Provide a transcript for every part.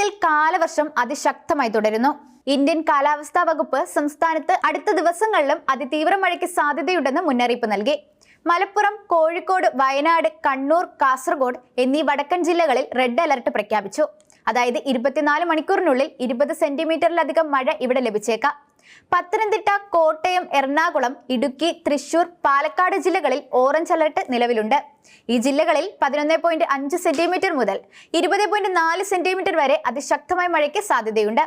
കേരളത്തിൽ കാലവർഷം അതിശക്തമായി തുടരുന്നു. ഇന്ത്യൻ കാലാവസ്ഥാ വകുപ്പ് സംസ്ഥാനത്ത് അടുത്ത ദിവസങ്ങളിലും അതിതീവ്ര മഴയ്ക്ക് സാധ്യതയുണ്ടെന്ന് മുന്നറിയിപ്പ് നൽകി. മലപ്പുറം കോഴിക്കോട് വയനാട് കണ്ണൂർ കാസർഗോഡ് എന്നീ വടക്കൻ ജില്ലകളിൽ റെഡ് അലർട്ട് പ്രഖ്യാപിച്ചു. അതായത് ഇരുപത്തിനാല് മണിക്കൂറിനുള്ളിൽ ഇരുപത് സെന്റിമീറ്ററിലധികം മഴ ഇവിടെ ലഭിച്ചേക്കാം. പത്തനംതിട്ട കോട്ടയം എറണാകുളം ഇടുക്കി തൃശൂർ പാലക്കാട് ജില്ലകളിൽ ഓറഞ്ച് അലർട്ട് നിലവിലുണ്ട്. ഈ ജില്ലകളിൽ പതിനൊന്ന് പോയിന്റ് അഞ്ച് സെന്റിമീറ്റർ മുതൽ ഇരുപത് പോയിന്റ് നാല് സെന്റിമീറ്റർ വരെ അതിശക്തമായ മഴയ്ക്ക് സാധ്യതയുണ്ട്.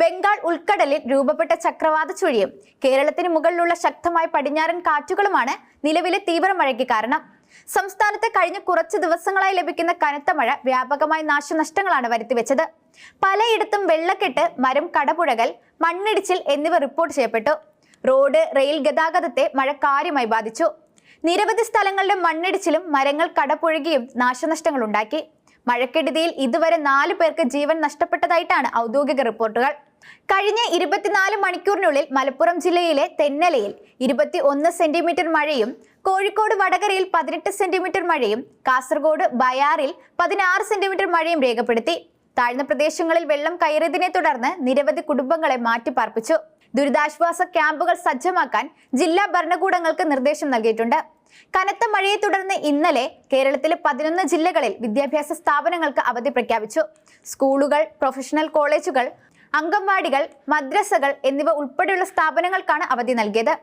ബംഗാൾ ഉൾക്കടലിൽ രൂപപ്പെട്ട ചക്രവാത ചുഴിയും കേരളത്തിന് മുകളിലുള്ള ശക്തമായ പടിഞ്ഞാറൻ കാറ്റുകളുമാണ് നിലവിലെ തീവ്ര മഴയ്ക്ക് കാരണം. സംസ്ഥാനത്ത് കഴിഞ്ഞ കുറച്ച് ദിവസങ്ങളായി ലഭിക്കുന്ന കനത്ത മഴ വ്യാപകമായ നാശനഷ്ടങ്ങളാണ് വരുത്തിവെച്ചത്. പലയിടത്തും വെള്ളക്കെട്ട് മരം കടപുഴകൽ മണ്ണിടിച്ചിൽ എന്നിവ റിപ്പോർട്ട് ചെയ്യപ്പെട്ടു. റോഡ് റെയിൽ ഗതാഗതത്തെ മഴ കാര്യമായി ബാധിച്ചു. നിരവധി സ്ഥലങ്ങളിലും മണ്ണിടിച്ചിലും മരങ്ങൾ കടപുഴകിയും നാശനഷ്ടങ്ങൾ ഉണ്ടാക്കി മഴക്കെടുതിയിൽ ഇതുവരെ നാലു പേർക്ക് ജീവൻ നഷ്ടപ്പെട്ടതായിട്ടാണ് ഔദ്യോഗിക റിപ്പോർട്ടുകൾ. കഴിഞ്ഞ ഇരുപത്തിനാല് മണിക്കൂറിനുള്ളിൽ മലപ്പുറം ജില്ലയിലെ തെന്നലയിൽ ഇരുപത്തി ഒന്ന് സെന്റിമീറ്റർ മഴയും കോഴിക്കോട് വടകരയിൽ പതിനെട്ട് സെന്റിമീറ്റർ മഴയും കാസർഗോഡ് ബയാറിൽ പതിനാറ് സെന്റിമീറ്റർ മഴയും രേഖപ്പെടുത്തി. താഴ്ന്ന പ്രദേശങ്ങളിൽ വെള്ളം കയറിയതിനെ തുടർന്ന് നിരവധി കുടുംബങ്ങളെ മാറ്റിപ്പാർപ്പിച്ചു. ദുരിതാശ്വാസ ക്യാമ്പുകൾ സജ്ജമാക്കാൻ ജില്ലാ ഭരണകൂടങ്ങൾക്ക് നിർദ്ദേശം നൽകിയിട്ടുണ്ട്. കനത്ത മഴയെ തുടർന്ന് ഇന്നലെ കേരളത്തിലെ പതിനൊന്ന് ജില്ലകളിൽ വിദ്യാഭ്യാസ സ്ഥാപനങ്ങൾക്ക് അവധി പ്രഖ്യാപിച്ചു. സ്കൂളുകൾ പ്രൊഫഷണൽ കോളേജുകൾ അംഗൻവാടികൾ മദ്രസകൾ എന്നിവ ഉൾപ്പെടെയുള്ള സ്ഥാപനങ്ങൾക്കാണ് അവധി നൽകിയത്.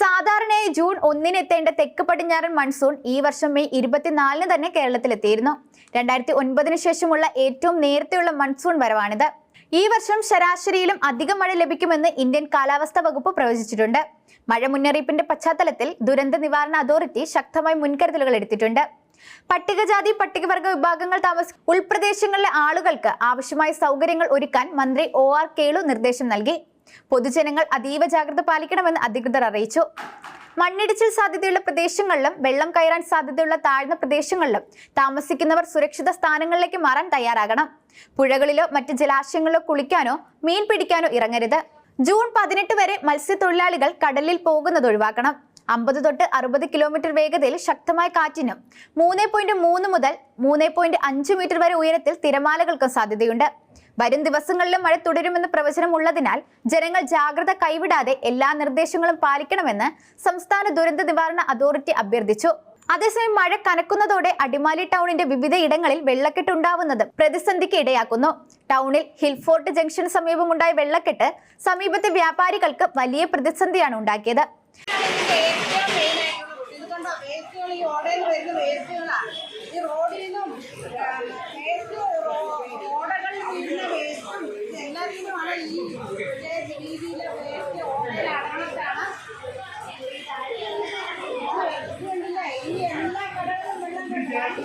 സാധാരണയായി ജൂൺ ഒന്നിന് എത്തേണ്ട തെക്ക് പടിഞ്ഞാറൻ മൺസൂൺ ഈ വർഷം മെയ് ഇരുപത്തിനാലിന് തന്നെ കേരളത്തിലെത്തിയിരുന്നു. രണ്ടായിരത്തി ഒൻപതിനു ശേഷമുള്ള ഏറ്റവും നേരത്തെയുള്ള മൺസൂൺ വരവാണിത്. ഈ വർഷം ശരാശരിയിലും അധികം മഴ ലഭിക്കുമെന്ന് ഇന്ത്യൻ കാലാവസ്ഥാ വകുപ്പ് പ്രവചിച്ചിട്ടുണ്ട്. മഴ മുന്നറിയിപ്പിന്റെ പശ്ചാത്തലത്തിൽ ദുരന്ത നിവാരണ അതോറിറ്റി ശക്തമായ മുൻകരുതലുകൾ എടുത്തിട്ടുണ്ട്. പട്ടികജാതി പട്ടികവർഗ വിഭാഗങ്ങൾ താമസ ഉൾപ്രദേശങ്ങളിലെ ആളുകൾക്ക് ആവശ്യമായ സൗകര്യങ്ങൾ ഒരുക്കാൻ മന്ത്രി ഒ ആർ കേളു നിർദ്ദേശം നൽകി. പൊതുജനങ്ങൾ അതീവ ജാഗ്രത പാലിക്കണമെന്ന് അധികൃതർ അറിയിച്ചു. മണ്ണിടിച്ചിൽ സാധ്യതയുള്ള പ്രദേശങ്ങളിലും വെള്ളം കയറാൻ സാധ്യതയുള്ള താഴ്ന്ന പ്രദേശങ്ങളിലും താമസിക്കുന്നവർ സുരക്ഷിത സ്ഥാനങ്ങളിലേക്ക് മാറാൻ തയ്യാറാകണം. പുഴകളിലോ മറ്റ് ജലാശയങ്ങളിലോ കുളിക്കാനോ മീൻ പിടിക്കാനോ ഇറങ്ങരുത്. ജൂൺ പതിനെട്ട് വരെ മത്സ്യത്തൊഴിലാളികൾ കടലിൽ പോകുന്നത് ഒഴിവാക്കണം. അമ്പത് തൊട്ട് അറുപത് കിലോമീറ്റർ വേഗതയിൽ ശക്തമായ കാറ്റിനും മൂന്ന് പോയിന്റ് മൂന്ന് മുതൽ മൂന്ന് പോയിന്റ് അഞ്ച് മീറ്റർ വരെ ഉയരത്തിൽ തിരമാലകൾക്കും സാധ്യതയുണ്ട്. വരും ദിവസങ്ങളിലും മഴ തുടരുമെന്ന് പ്രവചനം ഉള്ളതിനാൽ ജനങ്ങൾ ജാഗ്രത കൈവിടാതെ എല്ലാ നിർദ്ദേശങ്ങളും പാലിക്കണമെന്ന് സംസ്ഥാന ദുരന്ത നിവാരണ അതോറിറ്റി അഭ്യർത്ഥിച്ചു. അതേസമയം മഴ കനക്കുന്നതോടെ അടിമാലി ടൗണിന്റെ വിവിധ ഇടങ്ങളിൽ വെള്ളക്കെട്ട് ഉണ്ടാവുന്നത് പ്രതിസന്ധിക്ക് ഇടയാക്കുന്നു. ടൗണിൽ ഹിൽഫോർട്ട് ജംഗ്ഷന് സമീപമുണ്ടായ വെള്ളക്കെട്ട് സമീപത്തെ വ്യാപാരികൾക്ക് വലിയ പ്രതിസന്ധിയാണ് ഉണ്ടാക്കിയത്. ഏറ്റവും മെയിൻ ആയിട്ടുള്ള ഇത് കണ്ടോ? വേസ്റ്റുകൾ ഈ ഓടയിൽ വരുന്ന വേസ്റ്റുകളാണ് ഈ റോഡിൽ നിന്നും വേസ്റ്റ് ഓടകളിൽ വീഴുന്ന വേസ്റ്റും എല്ലാത്തിൽ നിന്നുമാണ് ഈ രീതിയിലെ വേസ്റ്റ് ഓടയിൽ ഇതുകൊണ്ടില്ല ഈ എല്ലാ കടകളും വെള്ളം കെട്ടി.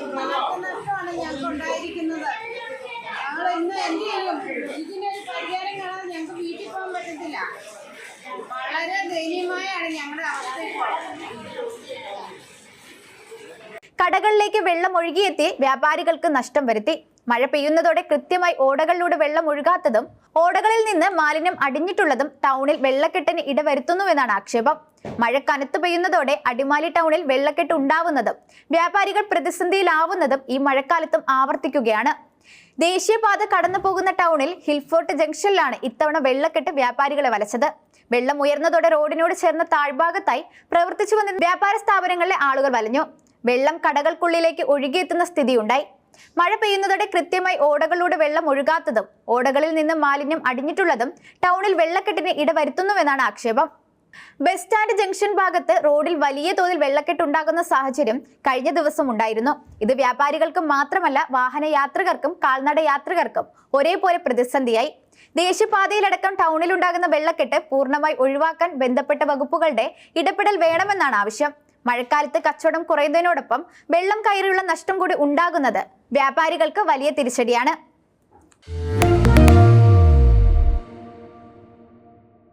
കടകളിലേക്ക് വെള്ളം ഒഴുകിയെത്തി വ്യാപാരികൾക്ക് നഷ്ടം വരുത്തി. മഴ പെയ്യുന്നതോടെ കൃത്യമായി ഓടകളിലൂടെ വെള്ളം ഒഴുകാത്തതും ഓടകളിൽ നിന്ന് മാലിന്യം അടിഞ്ഞിട്ടുള്ളതും ടൗണിൽ വെള്ളക്കെട്ടിന് ഇടവരുത്തുന്നുവെന്നാണ് ആക്ഷേപം. മഴ കനത്തു പെയ്യുന്നതോടെ അടിമാലി ടൗണിൽ വെള്ളക്കെട്ട് ഉണ്ടാവുന്നതും വ്യാപാരികൾ പ്രതിസന്ധിയിലാവുന്നതും ഈ മഴക്കാലത്തും ആവർത്തിക്കുകയാണ്. ദേശീയപാത കടന്നു പോകുന്ന ടൗണിൽ ഹിൽഫോർട്ട് ജംഗ്ഷനിലാണ് ഇത്തവണ വെള്ളക്കെട്ട് വ്യാപാരികളെ വലച്ചത്. വെള്ളം ഉയർന്നതോടെ റോഡിനോട് ചേർന്ന താഴ്ഭാഗത്തായി പ്രവർത്തിച്ചു വന്ന വ്യാപാര സ്ഥാപനങ്ങളിലെ ആളുകൾ വലഞ്ഞു. വെള്ളം കടകൾക്കുള്ളിലേക്ക് ഒഴുകിയെത്തുന്ന സ്ഥിതിയുണ്ടായി. മഴ പെയ്യുന്നതോടെ കൃത്യമായി ഓടകളിലൂടെ വെള്ളം ഒഴുകാത്തതും ഓടകളിൽ നിന്ന് മാലിന്യം അടിഞ്ഞിട്ടുള്ളതും ടൗണിൽ വെള്ളക്കെട്ടിന് ഇടവരുത്തുന്നുവെന്നാണ് ആക്ഷേപം. ബസ് സ്റ്റാൻഡ് ജംഗ്ഷൻ ഭാഗത്ത് റോഡിൽ വലിയ തോതിൽ വെള്ളക്കെട്ടുണ്ടാകുന്ന സാഹചര്യം കഴിഞ്ഞ ദിവസം ഉണ്ടായിരുന്നു. ഇത് വ്യാപാരികൾക്കും മാത്രമല്ല വാഹന യാത്രികർക്കും കാൽനട യാത്രികർക്കും ഒരേപോലെ പ്രതിസന്ധിയായി. ദേശീയപാതയിലടക്കം ടൗണിലുണ്ടാകുന്ന വെള്ളക്കെട്ട് പൂർണമായി ഒഴിവാക്കാൻ ബന്ധപ്പെട്ട വകുപ്പുകളുടെ ഇടപെടൽ വേണമെന്നാണ് ആവശ്യം. മഴക്കാലത്ത് കച്ചവടം കുറയുന്നതിനോടൊപ്പം വെള്ളം കയറിയുള്ള നഷ്ടം കൂടി ഉണ്ടാകുന്നത് വ്യാപാരികൾക്ക് വലിയ തിരിച്ചടിയാണ്.